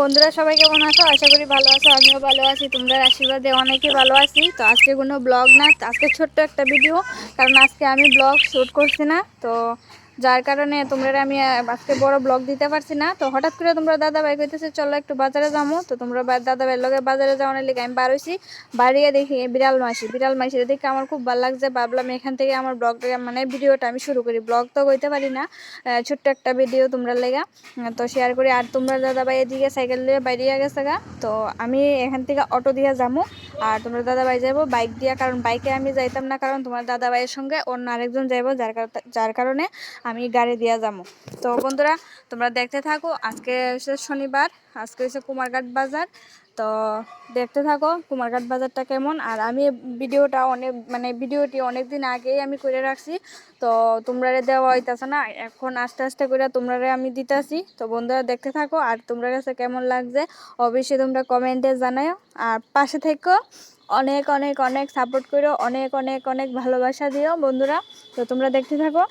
বন্ধুরা সবাই কেমন আছো? আশা করি ভালো আছো, আমিও ভালো আছি তোমরা আশীর্বাদে অনেকে ভালো আছি। তো আজকে কোনো ব্লগ না, আজকে ছোট্ট একটা ভিডিও কারণ আজকে আমি ব্লগ শ্যুট করছি না, তো যার কারণে তোমরা আমি আজকে বড় ব্লগ দিতে পারছি না। তো হঠাৎ করে তোমরা দাদা ভাই কইতেছে, চলো একটু বাজারে যাব তো তোমরা দাদা ভাইয়ের লগে বাজারে যাওয়ার লিগে আমি বার হইছি। বাড়িয়ে দেখি বিড়াল মাসি। বিড়াল মাসি দেখে আমার খুব ভালো লাগছে। ভাবলাম এখান থেকে আমার ব্লগটা মানে ভিডিওটা আমি শুরু করি। ব্লগ তো কইতে পারি না। ছোট্ট একটা ভিডিও তোমরা লেগা। তো শেয়ার করি। আর তোমরা দাদা ভাই এদিকে সাইকেল দিয়ে বাইরে গেছে গা। তো আমি এখান থেকে অটো দিয়ে যাব আর তোমরা দাদা ভাই যাব বাইক দিয়া। কারণ বাইকে আমি যাইতাম না। কারণ তোমার দাদা ভাইয়ের সঙ্গে অন্য আরেকজন যাইবো। যার যার কারণে আমি গাড়ি দিয়া যাব তো বন্ধুরা, তোমরা দেখতে থাকো, আজকে শনিবার, আজকে হচ্ছে কুমারঘাট বাজার। তো দেখতে থাকো কুমারঘাট বাজারটা কেমন। আর আমি ভিডিওটা অনেক মানে ভিডিওটি অনেক দিন আগেই আমি করে রাখছি। তো তোমরা দেওয়া হইতাছে না, এখন আস্তে আস্তে করে তোমরা আমি দিতাছি। তো বন্ধুরা, দেখতে থাকো, আর তোমরা কাছে কেমন লাগছে অবশ্যই তোমরা কমেন্টে জানাও আর পাশে থেকো, অনেক অনেক অনেক সাপোর্ট করো অনেক অনেক অনেক ভালোবাসা দিও বন্ধুরা। তো তোমরা দেখতে থাকো।